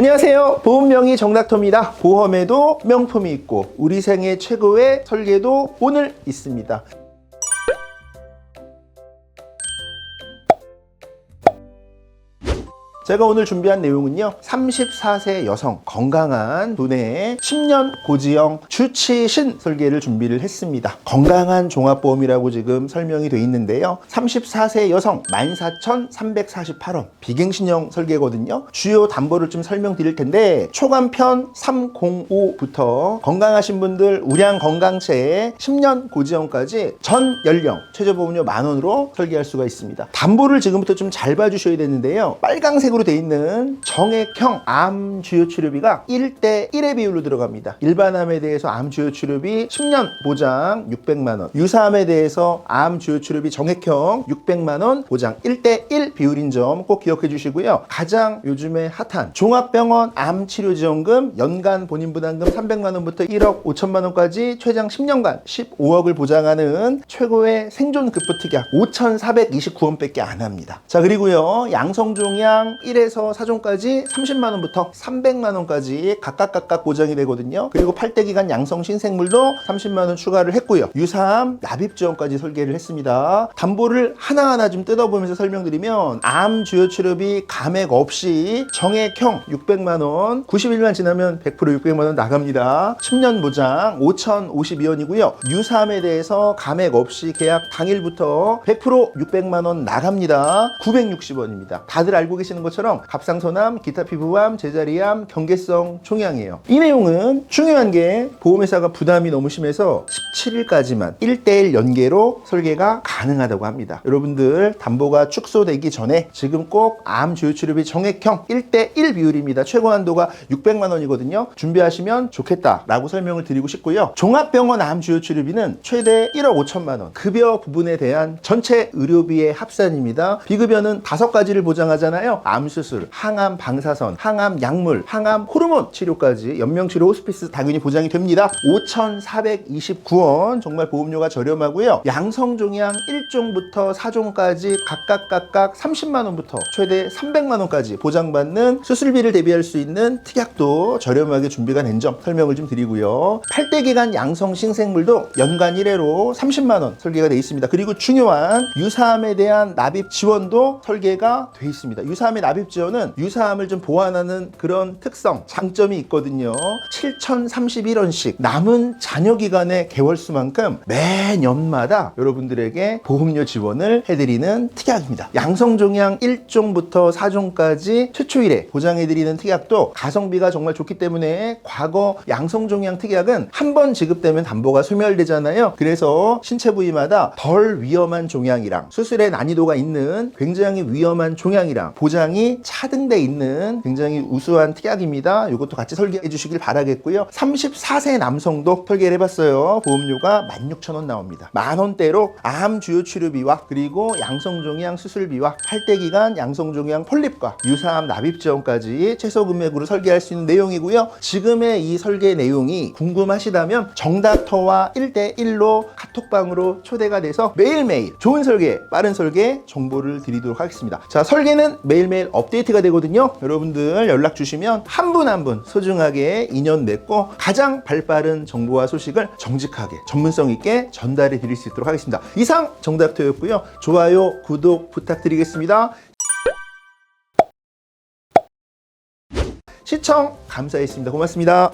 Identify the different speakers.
Speaker 1: 안녕하세요. 보험명의 정닥터입니다. 보험에도 명품이 있고 우리 생애 최고의 설계도 오늘 있습니다. 제가 오늘 준비한 내용은요. 34세 여성 건강한 두뇌의 10년 고지형 주치신 설계를 준비를 했습니다. 건강한 종합보험이라고 지금 설명이 돼 있는데요. 34세 여성 14,348원 비갱신형 설계거든요. 주요 담보를 좀 설명드릴 텐데 초간편 305부터 건강하신 분들 우량 건강체에 10년 고지형까지 전 연령 최저보험료 만 원으로 설계할 수가 있습니다. 담보를 지금부터 좀 잘 봐주셔야 되는데요. 빨강색으로 돼 있는 정액형 암 주요 치료비가 1대 1의 비율로 들어갑니다. 일반 암에 대해서 암 주요 치료비 10년 보장 600만 원, 유사암에 대해서 암 주요 치료비 정액형 600만 원 보장 1대 1 비율인 점 꼭 기억해 주시고요. 가장 요즘에 핫한 종합병원 암 치료 지원금 연간 본인 부담금 300만 원부터 1억 5천만 원까지 최장 10년간 15억을 보장하는 최고의 생존 급부 특약 5,429원밖에 안 합니다. 자 그리고요 양성종양 1에서 4종까지 30만 원부터 300만 원까지 각각 각각 보장이 되거든요. 그리고 8대 기간 양성 신생물도 30만 원 추가를 했고요. 유사암 납입 지원까지 설계를 했습니다. 담보를 하나하나 좀 뜯어보면서 설명드리면 암 주요 치료비 감액 없이 정액형 600만 원 90일만 지나면 100% 600만 원 나갑니다. 10년 보장 5,052원이고요. 유사암에 대해서 감액 없이 계약 당일부터 100% 600만 원 나갑니다. 960원입니다. 다들 알고 계시는 것 처럼 갑상선암, 기타 피부암, 제자리암, 경계성 종양이에요. 이 내용은 중요한 게 보험회사가 부담이 너무 심해서 17일까지만 1대1 연계로 설계가 가능하다고 합니다. 여러분들 담보가 축소되기 전에 지금 꼭 암 주요 치료비 정액형 1대1 비율입니다. 최고 한도가 600만 원이거든요. 준비하시면 좋겠다라고 설명을 드리고 싶고요. 종합병원 암 주요 치료비는 최대 1억 5천만 원. 급여 부분에 대한 전체 의료비의 합산입니다. 비급여는 다섯 가지를 보장하잖아요. 암 수술, 항암 방사선, 항암 약물, 항암 호르몬 치료까지 연명치료 호스피스 당연히 보장이 됩니다. 5,429원 정말 보험료가 저렴하고요. 양성종양 1종부터 4종까지 각각 각각 30만 원부터 최대 300만 원까지 보장받는 수술비를 대비할 수 있는 특약도 저렴하게 준비가 된 점 설명을 좀 드리고요. 8대 기간 양성 신생물도 연간 1회로 30만 원 설계가 되어 있습니다. 그리고 중요한 유사암에 대한 납입 지원도 설계가 되어 있습니다. 유사암의 납입 지원은 유사암을 좀 보완하는 그런 특성, 장점이 있거든요. 7,031원씩 남은 잔여 기간의 개월 수만큼 매년마다 여러분들에게 보험료 지원을 해드리는 특약입니다. 양성종양 1종부터 4종까지 최초 1회 보장해드리는 특약도 가성비가 정말 좋기 때문에 과거 양성종양 특약은 한 번 지급되면 담보가 소멸되잖아요. 그래서 신체 부위마다 덜 위험한 종양이랑 수술의 난이도가 있는 굉장히 위험한 종양이랑 보장이 차등돼 있는 굉장히 우수한 특약입니다. 이것도 같이 설계해 주시길 바라겠고요. 34세 남성도 설계를 해봤어요. 보험료가 16,000원 나옵니다. 만 원대로 암 주요 치료비와 그리고 양성종양 수술비와 8대 기간 양성종양 폴립과 유사암 납입 지원까지 최소 금액으로 설계할 수 있는 내용이고요. 지금의 이 설계 내용이 궁금하시다면 정닥터와 1대1로 카톡방으로 초대가 돼서 매일매일 좋은 설계, 빠른 설계 정보를 드리도록 하겠습니다. 자, 설계는 매일매일 업데이트가 되거든요. 여러분들 연락 주시면 한 분 한 분 소중하게 인연 맺고 가장 발빠른 정보와 소식을 정직하게 전문성 있게 전달해 드릴 수 있도록 하겠습니다. 이상 정닥터였고요. 좋아요, 구독 부탁드리겠습니다. 시청 감사했습니다. 고맙습니다.